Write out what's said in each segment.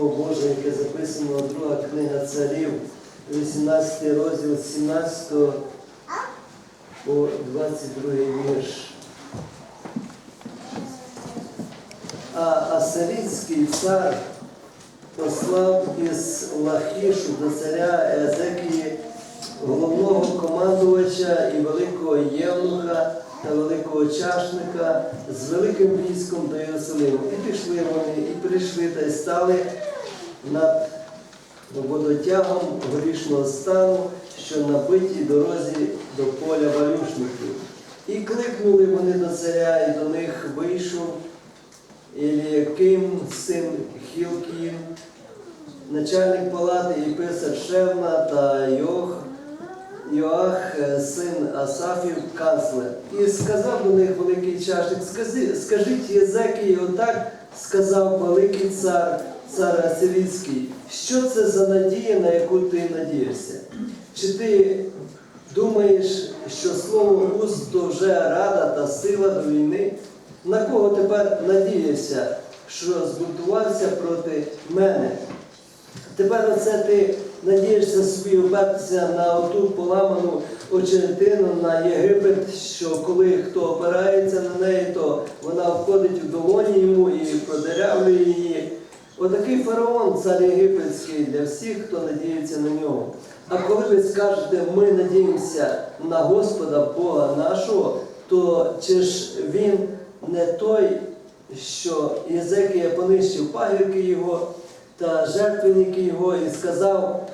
Слово Боже, яке записано друга книга царів, 18 розділ 17 по 22 вірш. А Асирійський цар послав із Лахішу до царя Езекії головного командувача і великого євнуха та великого чашника з великим військом до Єрусалиму. І пішли вони, і прийшли та й стали над водотягом горішного стану, що на битій дорозі до поля валюшників. І кликнули вони до царя, і до них вийшов Іліяким, син Хілків, начальник палати і писар Шевна та Йох, Йоах, е, син Асафів, канцлер. І сказав до них великий чашник, «Скази- скажіть Єзекії, отак сказав великий цар, цар Асирійський, що це за надія, на яку ти надієшся? Чи ти думаєш, що слово уст то вже рада та сила до війни? На кого тепер надієшся, що збунтувався проти мене? Тепер оце ти надієшся собі опертися на оту поламану очеретину на Єгипет, що коли хто опирається на неї, то вона входить в долоні йому і продерявлює її. Отакий фараон, цар єгипетський, для всіх, хто надіється на нього. А коли ви скажете, ми надіємося на Господа Бога нашого, то чи ж він не той, що Єзекія понищив пагірки його та жертвенники його і сказав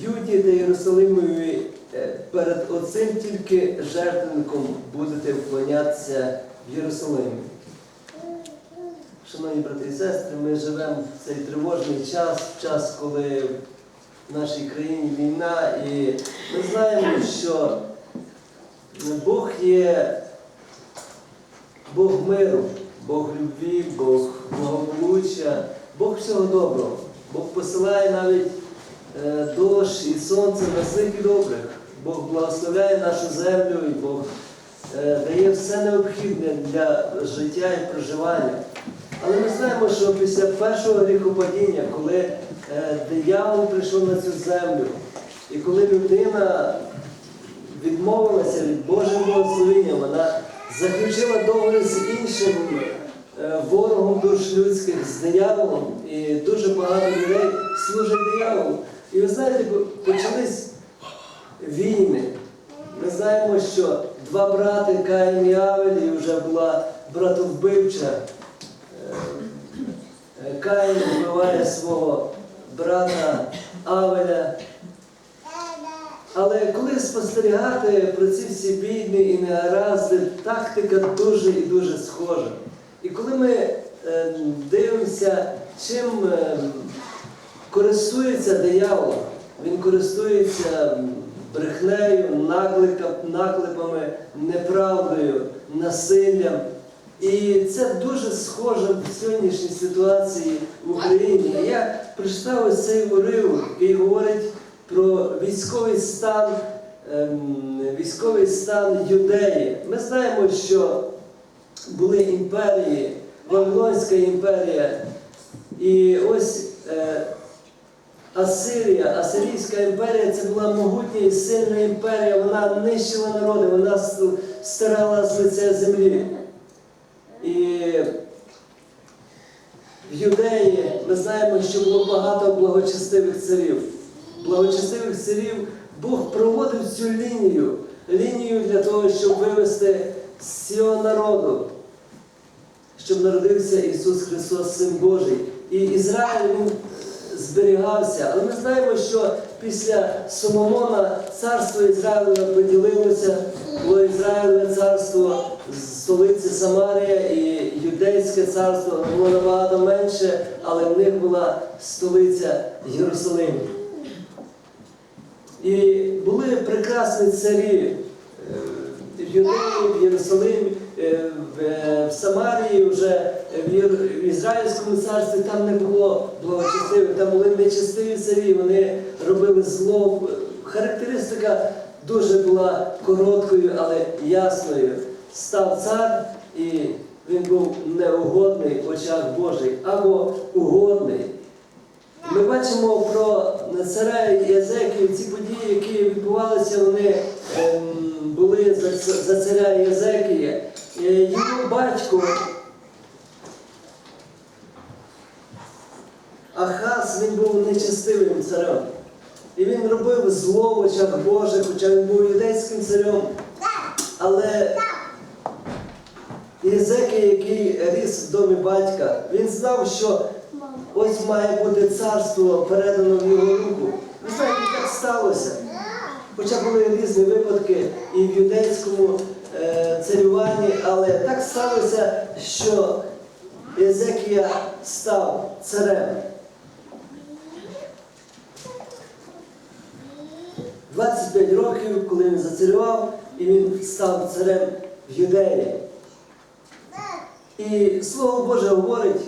Юді та Єрусалимові е, перед оцим тільки жертвенником будете вклонятися в Єрусалимі. Шановні брати і сестри, ми живемо в цей тривожний час, час, коли в нашій країні війна, і ми знаємо, що Бог є Бог миру, Бог любві, Бог благополуччя, Бог всього доброго. Бог посилає навіть е, дощ і сонце на злих і добрих. Бог благословляє нашу землю і Бог е, дає все необхідне для життя і проживання. Але ми знаємо, що після першого гріхопадіння, коли е, диявол прийшов на цю землю, і коли людина відмовилася від Божого благословення, вона заключила договір з іншим е, ворогом душ людських, з дияволом, і дуже багато людей служать дияволу. І ви знаєте, почались війни. Ми знаємо, що два брати Каїн і Авель, і вже була братовбивча. Е, Каїн вбиває свого брата Авеля. Але коли спостерігати про ці всі війни і негаразди, тактика дуже і дуже схожа. І коли ми е, дивимося, чим е, користується диявол, він користується брехнею, наклепами, неправдою, насиллям. І це дуже схоже в сьогоднішній ситуації в Україні. Я прочитав ось цей уривок, який говорить про військовий стан, ем, військовий стан юдеї. Ми знаємо, що були імперії, Вавилонська імперія, і ось е, Асирія, Асирійська імперія це була могутня і сильна імперія, вона нищила народи, вона стирала з лиця землі. І в Юдеї ми знаємо, що було багато благочестивих царів. Благочестивих царів Бог проводив цю лінію, лінію для того, щоб вивести з цього народу, щоб народився Ісус Христос, Син Божий. І Ізраїль він зберігався. Але ми знаємо, що після Соломона царство Ізраїля поділилося, було Ізраїлеве царство, столиця Самарія і Юдейське царство було набагато менше, але в них була столиця Єрусалим. І були прекрасні царі е, в Юдеї, в Єрусалимі, е, в, е, Самарії, вже в в Ізраїльському царстві там не було благочестивих, там були нечестиві царі, вони робили зло. Характеристика дуже була короткою, але ясною. Став цар і він був неугодний в очах Божих або угодний. Ми бачимо про царя Єзекію, ці події, які відбувалися, вони ем, були за, царя Єзекія. Е, Його батько Ахаз він був нечестивим царем. І він робив зло в очах Божих, хоча він був юдейським царем. Але Єзекій, який ріс в домі батька, він знав, що ось має бути царство передано в його руку. Ви знаєте, як сталося? Хоча були різні випадки і в юдейському е, царюванні, але так сталося, що Єзекія став царем. 25 років, коли він зацарював, і він став царем в Юдеї. І Слово Боже говорить,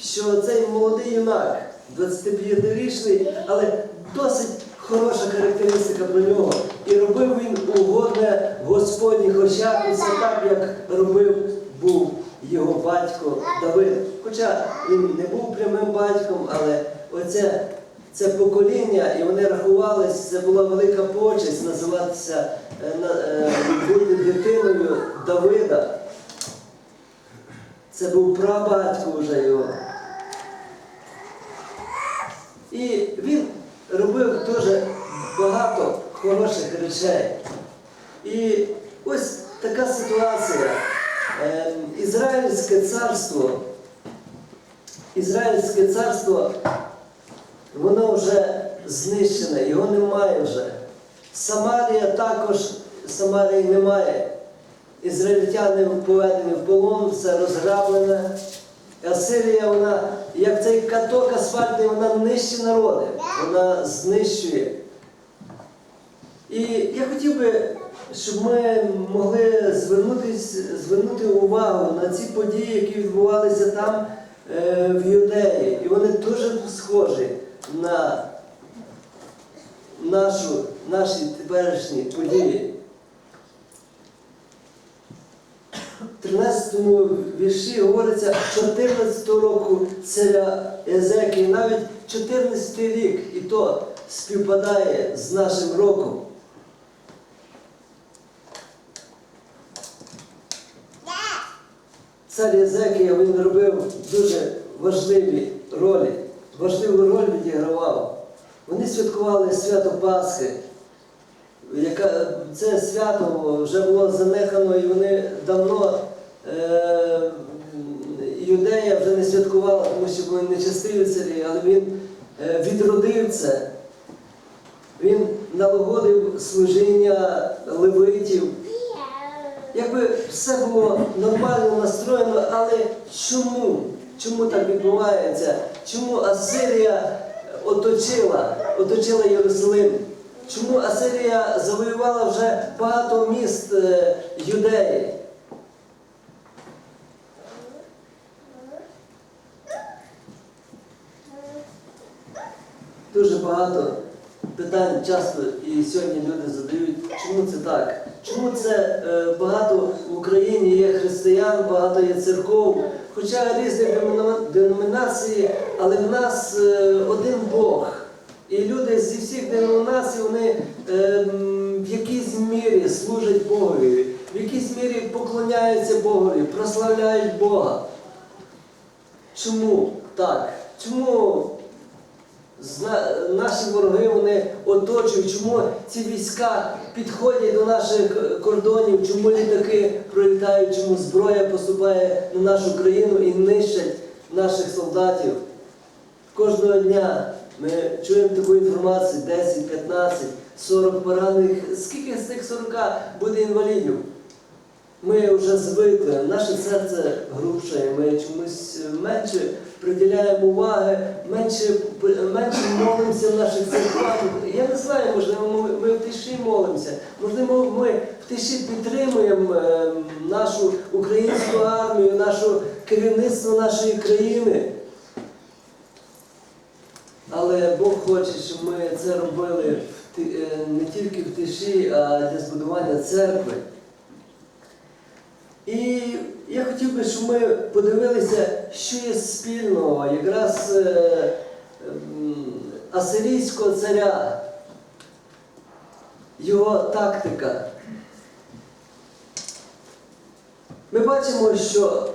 що цей молодий юнак, 25-річний, але досить хороша характеристика про нього. І робив він угодне Господніх очах, усе так, як робив був його батько Давид. Хоча він не був прямим батьком, але оце це покоління, і вони рахувалися, це була велика почесть називатися, е, е, бути дитиною Давида. Це був прабатько вже його. І він робив дуже багато хороших речей. І ось така ситуація. Ем, Ізраїльське царство, Ізраїльське царство, воно вже знищене, його немає вже. Самарія також, Самарії немає. Ізраїльтяни поведені в полон, все розграблене. А Сирія, вона, як цей каток асфальтний, вона нищить народи, вона знищує. І я хотів би, щоб ми могли звернути увагу на ці події, які відбувалися там е, в Юдеї. І вони дуже схожі на нашу, наші теперішні події. В 13 вірші говориться 14 року царя Езекії, навіть 14 рік, і то співпадає з нашим роком. Цар Єзекія він робив дуже важливі ролі, важливу роль відігравав. Вони святкували свято Пасхи. Яка, це свято вже було занехано, і вони давно е, юдея вже не святкувала, тому що були нечестиві царі, але він е, відродив це. Він налагодив служіння левитів. Якби все було нормально настроєно, але чому? Чому так відбувається? Чому Асирія оточила, оточила Єрусалим? Чому Асирія завоювала вже багато міст е, Юдеї? Дуже багато питань часто і сьогодні люди задають, чому це так? Чому це е, багато в Україні є християн, багато є церков, хоча різні деномінації, але в нас е, один Бог. І люди зі всіх деномінацій вони е, в якійсь мірі служать Богові, в якійсь мірі поклоняються Богові, прославляють Бога. Чому так? Чому наші вороги вони оточують, чому ці війська підходять до наших кордонів, чому літаки пролітають, чому зброя поступає на нашу країну і нищать наших солдатів. Кожного дня ми чуємо таку інформацію: 10, 15, 40 поранених. Скільки з цих 40 буде інвалідів? Ми вже звикли, наше серце грубшає, ми чомусь менше приділяємо уваги, менше, менше молимося в наших церквах. Я не знаю, можливо, ми, в тиші молимося, можливо, ми в тиші підтримуємо е, нашу українську армію, нашу керівництво нашої країни. Але Бог хоче, щоб ми це робили е, не тільки в тиші, а для збудування церкви. І я хотів би, щоб ми подивилися, що є спільного якраз е, асирійського царя, його тактика. Ми бачимо, що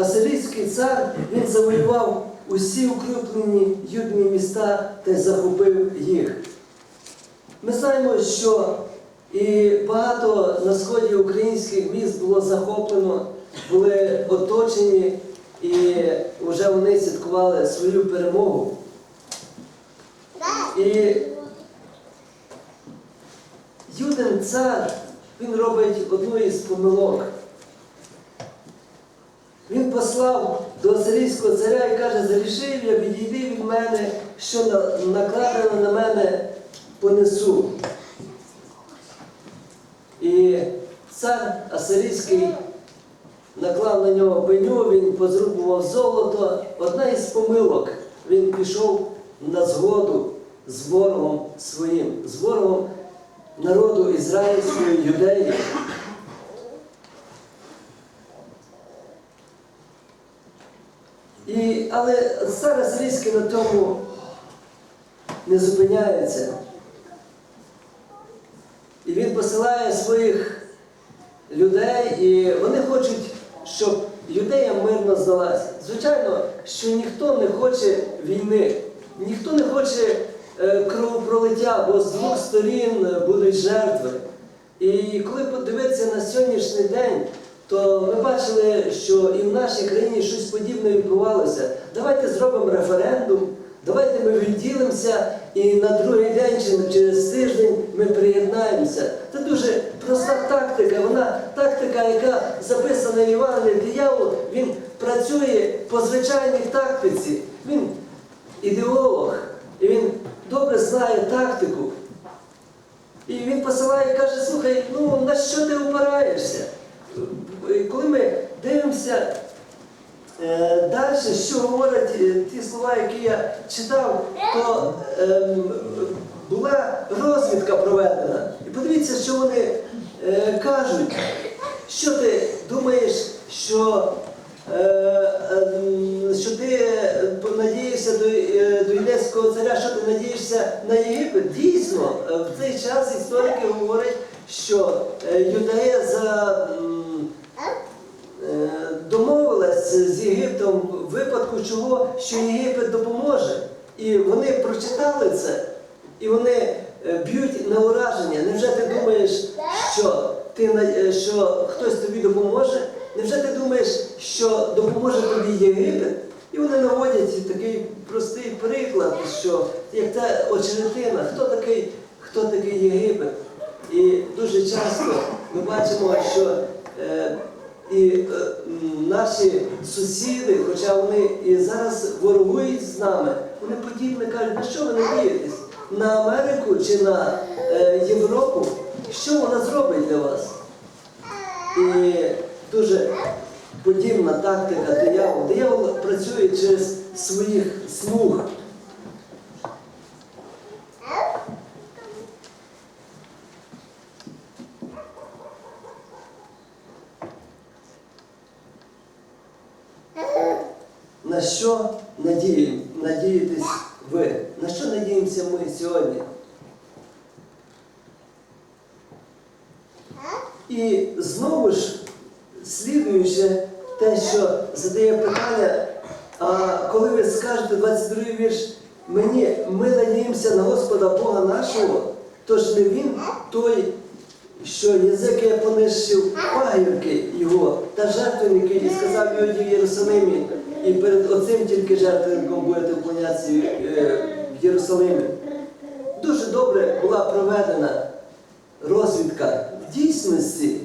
Асирійський цар він завоював усі укріплені юдні міста та захопив їх. Ми знаємо, що і багато на сході українських міст було захоплено, були оточені, і вже вони святкували свою перемогу. І Юдин цар, він робить одну із помилок. Він послав до асирійського царя і каже, зарішив я, відійди від мене, що на- накладено на мене понесу. І цар асирійський наклав на нього пеню, він позрубував золото. Одна із помилок, він пішов на згоду з ворогом своїм, з ворогом народу ізраїльської юдеї. І, але цар Асирійський на тому не зупиняється. І він посилає своїх людей, і вони хочуть, щоб юдея мирно здалася. Звичайно, що ніхто не хоче війни, ніхто не хоче е, кровопролиття, бо з двох сторін будуть жертви. І коли подивитися на сьогоднішній день, то ми бачили, що і в нашій країні щось подібне відбувалося. Давайте зробимо референдум, давайте ми відділимося і на другий день чи через тиждень ми приєднаємося. Це дуже проста тактика. Вона тактика, яка записана в Євангелії диявол, він працює по звичайній тактиці. Він ідеолог, і він добре знає тактику. І він посилає і каже, слухай, ну на що ти опираєшся? І Коли ми дивимося е, далі, що говорять е, ті слова, які я читав, то ем, була розвідка проведена. І подивіться, що вони е, кажуть. Що ти думаєш, що, е, ем, що ти е, надієшся до, е, до Єдеського царя, що ти надієшся на Єгипет? Дійсно, е, в цей час історики говорять, що е, Юдея за. м, Е, домовилась з Єгиптом чого, що Єгипет допоможе. І вони прочитали це, і вони е, б'ють на ураження. Невже ти думаєш, що, ти, е, що хтось тобі допоможе? Невже ти думаєш, що допоможе тобі Єгипет? І вони наводять такий простий приклад, що як та очеретина, хто такий, хто такий Єгипет? І дуже часто ми бачимо, що е, і е, наші сусіди, хоча вони і зараз ворогують з нами, вони подібне кажуть, на що ви надієтесь? На Америку чи на е, Європу? Що вона зробить для вас? І дуже подібна тактика диявола. Диявол працює через своїх слуг. На що надієм- надієтесь ви? На що надіємося ми сьогодні? І знову ж, слідуючи те, що задає питання, а коли ви скажете 22 вірш, мені, ми надіємося на Господа Бога нашого, тож не Він той, що Єзекія понищив пагірки його та жертвенники і сказав Йоді в Єрусалимі, і перед оцим тільки жертвенником будете вклонятися е, в Єрусалимі. Дуже добре була проведена розвідка. В дійсності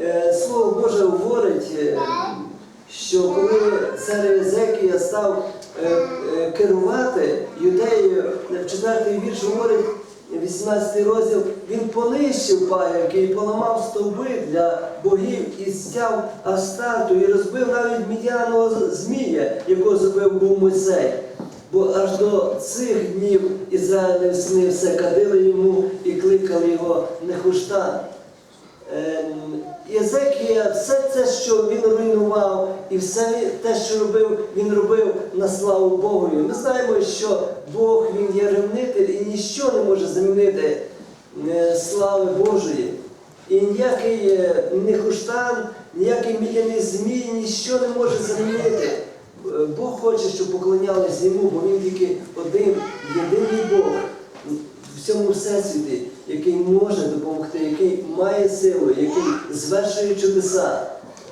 е, Слово Боже говорить, е, що коли цар Єзекія став е, керувати юдеєю, в четвертий вірш говорить, 18 розділ, він понищив паївки і поламав стовби для богів і стяв Астарту, і розбив навіть мідяного змія, якого зробив був Мойсей. Бо аж до цих днів Ізраїль снився, кадили йому і кликали його Нехуштан. Ем, Єзекія, все це, що він руйнував, і все те, що робив, він робив на славу Богові. Ми знаємо, що Бог він є ревнитель і ніщо не може замінити е, слави Божої. І ніякий е, не хуштан, ніякий мідяний змій, ніщо не може замінити. Е, Бог хоче, щоб поклонялись йому, бо він тільки один, єдиний Бог в цьому всесвіті, який може допомогти, який має силу, який звершує чудеса.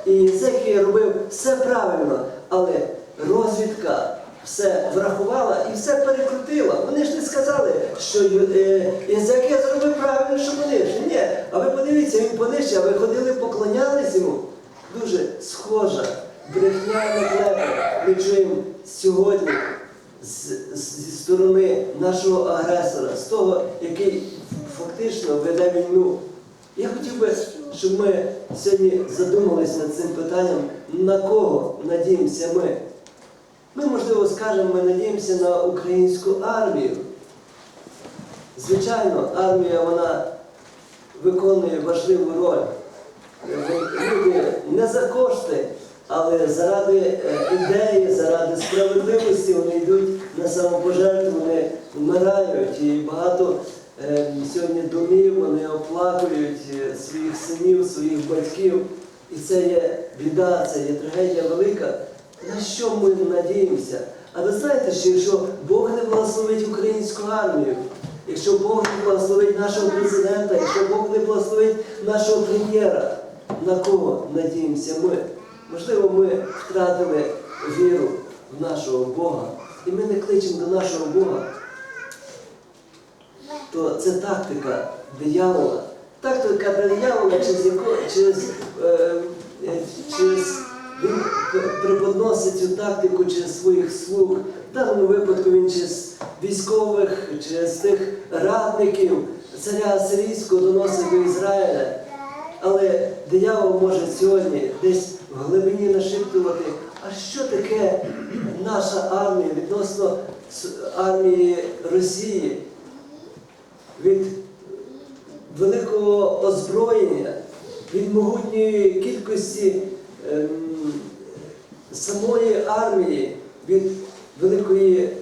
І Єзекія робив все правильно, але розвідка все врахувала і все перекрутила. Вони ж не сказали, що е, Єзекія зробив правильно, що понищив. Ні, а ви подивіться, він понищив, а ви ходили, поклонялись йому. Дуже схожа брехня на клепа. Ми чуємо сьогодні з, з- зі сторони нашого агресора, з того, який фактично веде війну. Я хотів би, щоб ми сьогодні задумалися над цим питанням, на кого надіємося ми. Ми, можливо, скажемо, ми надіємося на українську армію. Звичайно, армія вона виконує важливу роль. Люди не за кошти, але заради е, ідеї, заради справедливості вони йдуть на самопожертву, вони вмирають. І багато е, сьогодні домів вони оплакують е, своїх синів, своїх батьків. І це є біда, це є трагедія велика. На що ми надіємося? А ви знаєте, що якщо Бог не благословить українську армію, якщо Бог не благословить нашого президента, якщо Бог не благословить нашого прем'єра, на кого надіємося ми? Можливо, ми втратили віру в нашого Бога, і ми не кличемо до нашого Бога. То це тактика диявола. Тактика диявола, через яку через, е, е, через він преподносить цю тактику через своїх слуг. В даному випадку він через військових, через тих радників царя Асирійського доносить до Ізраїля. Але диявол може сьогодні десь в глибині нашіптувати, а що таке наша армія відносно армії Росії від великого озброєння, від могутньої кількості ем, самої армії, від великої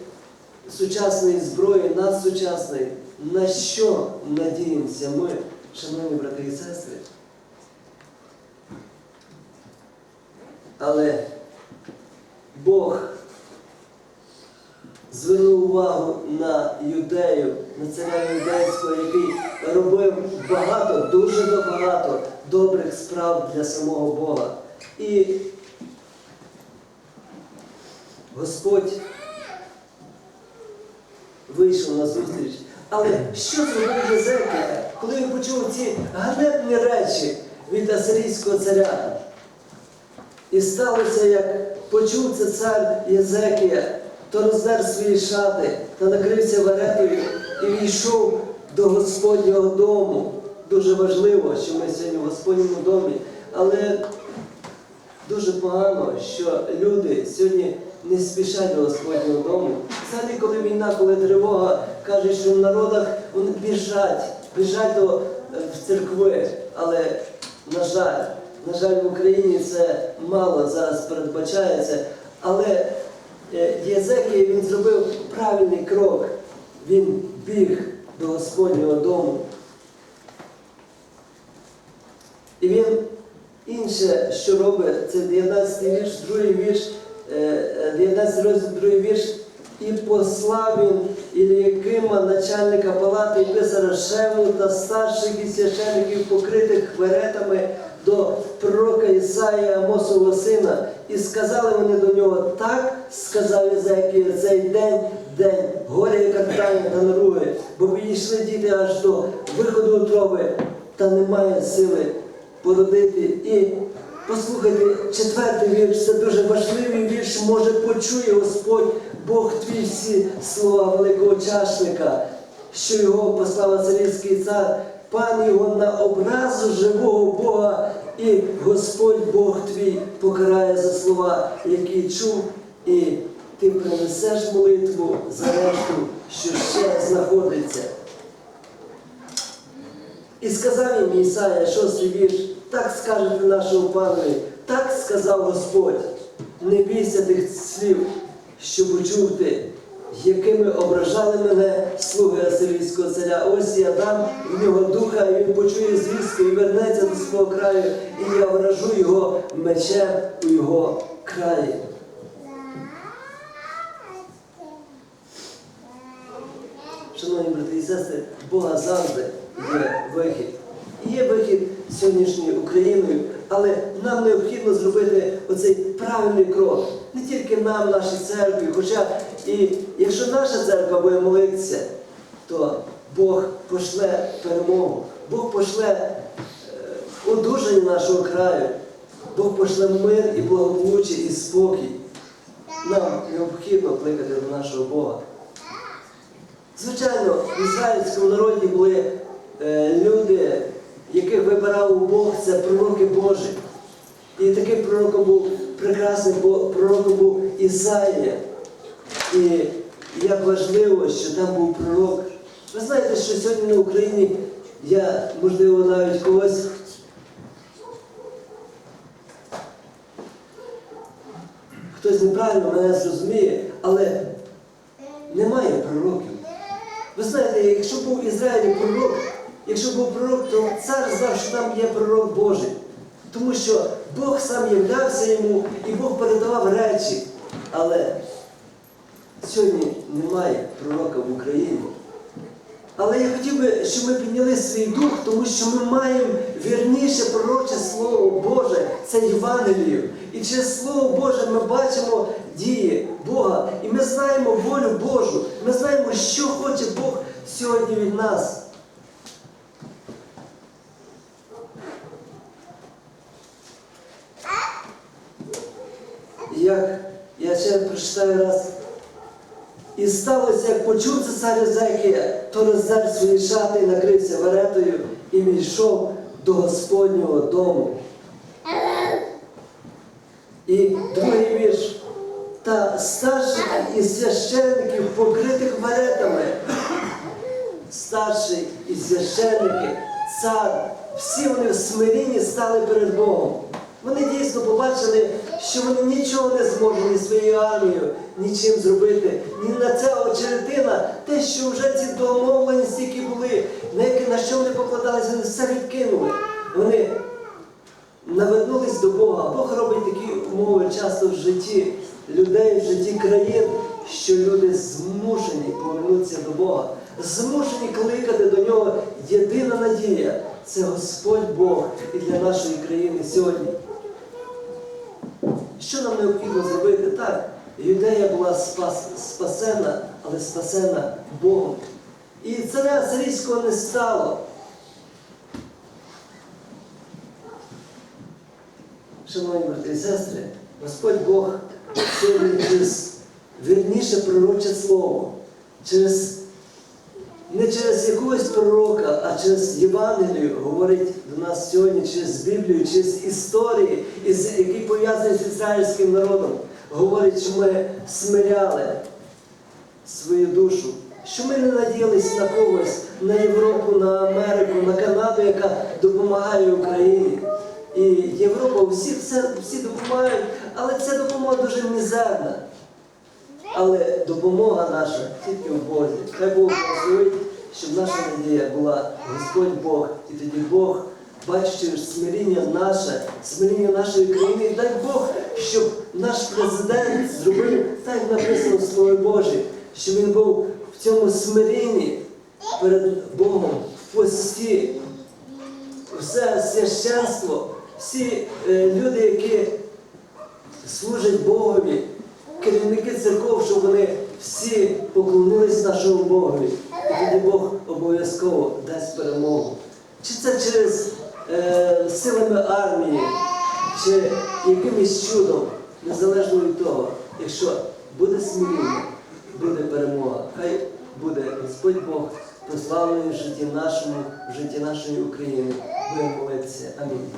сучасної зброї, надсучасної. На що надіємося ми, шановні брати і сестри? Але Бог звернув увагу на юдею, на царя юдейського, який робив багато, дуже багато добрих справ для самого Бога. І Господь вийшов на зустріч. Але що зробив Єзекія, коли він почув ці ганебні речі від асирійського царя? І сталося, як почув це цар Єзекія, то роздер свої шати та накрився варетою і війшов до Господнього дому. Дуже важливо, що ми сьогодні в Господньому домі, але дуже погано, що люди сьогодні не спішать до Господнього дому. Взагалі, коли війна, коли тривога, кажуть, що в народах вони біжать, біжать до е, в церкви. Але, на жаль, на жаль, в Україні це мало зараз передбачається. Але е, Єзекія він зробив правильний крок. Він біг до Господнього дому. І він інше, що робить, це 19 вірш, другий вірш, е, е, 19 розділ, другий вірш. І послав він Іліякима, начальника палати, і писара Шевну та старших і священиків, покритих хверетами, до пророка Ісаї Амосового сина. І сказали вони до нього, так сказав Єзекія, цей день, день, горя і картання та наруги, бо підійшли діти аж до виходу утроби, та немає сили породити. І послухайте, четвертий вірш, це дуже важливий вірш, може почує Господь, Бог твій всі слова великого чашника, що його послав Асирійський цар, пан його на образу живого Бога, і Господь Бог твій покарає за слова, які чув, і ти принесеш молитву за решту, що ще знаходиться. І сказав їм Ісая, шостий вірш, так скажете нашому панові, так сказав Господь, не бійся тих слів, що почув ти, якими ображали мене слуги Асирійського царя. Ось я дам в нього духа, і він почує звістку і вернеться до свого краю, і я вражу його мечем у його краї. Шановні брати і сестри, Бога завжди є вихід. Є вихід сьогоднішньою Україною, але нам необхідно зробити оцей правильний крок. Не тільки нам, нашій церкві, хоча і якщо наша церква буде молитися, то Бог пошле перемогу, Бог пошле е, одужання нашого краю, Бог пошле мир і благополуччя і спокій. Нам необхідно кликати до нашого Бога. Звичайно, в ізраїльському народі були е, люди, яких вибирав Бог, це пророки Божі. І таким пророком був прекрасним бо- пророком був Ісаїя. І як важливо, що там був пророк. Ви знаєте, що сьогодні на Україні я, можливо, навіть когось хтось неправильно мене зрозуміє, але немає пророків. Ви знаєте, якщо був в Ізраїлі пророк, якщо був пророк, то цар знав, що там є пророк Божий. Тому що Бог сам являвся йому і Бог передавав речі. Але сьогодні немає пророка в Україні. Але я хотів би, щоб ми підняли свій дух, тому що ми маємо вірніше пророче Слово Боже, це Євангелію. І через Слово Боже ми бачимо дії Бога. І ми знаємо волю Божу. Ми знаємо, що хоче Бог сьогодні від нас. І Як я ще прочитаю раз. І сталося, як почув це цар Езекія, то роздер свої шати і накрився варетою і війшов до Господнього дому. І другий вірш. Та старших із священників, покритих варетами, старший і священники, цар, всі вони в смирінні стали перед Богом. Вони дійсно побачили, що вони нічого не зможуть ні своєю армією, нічим зробити. Ні на ця очеретина, те, що вже ці домовленості, які були, на які на що вони покладалися, вони все відкинули. Вони навернулись до Бога. Бог робить такі умови часто в житті людей, в житті країн, що люди змушені повернутися до Бога, змушені кликати до нього. Єдина надія це Господь Бог і для нашої країни сьогодні. Що нам необхідно зробити? Так, юдея була спас, спасена, але спасена Богом. І царя Сирійського не стало. Шановні брати і сестри, Господь Бог сьогодні через вірніше пророче слово, через, не через якогось пророка, а через Євангелію говорить до нас сьогодні через Біблію, через історії, які пов'язані з ізраїльським народом. Говорить, що ми смиряли свою душу, що ми не надіялись на когось, на Європу, на Америку, на Канаду, яка допомагає Україні. І Європа, всі, все, всі допомагають, але ця допомога дуже мізерна. Але допомога наша тільки в Бозі. Хай Бог благословить, щоб наша надія була Господь Бог. І тоді Бог, бачачи смиріння наше, смиріння нашої країни, і дай Бог, щоб наш президент зробив так, написано в Слові Божі, щоб він був в цьому смирінні перед Богом, в пості, все священство, всі е, люди, які служать Богові, керівники церков, щоб вони всі поклонились нашому Богові. І тоді Бог обов'язково дасть перемогу. Чи це через е, силами армії, чи якимось чудом, незалежно від того, якщо буде смиріння, буде перемога. Хай буде Господь Бог прославлений в житті нашому, в житті нашої України. Будемо молитися. Амінь.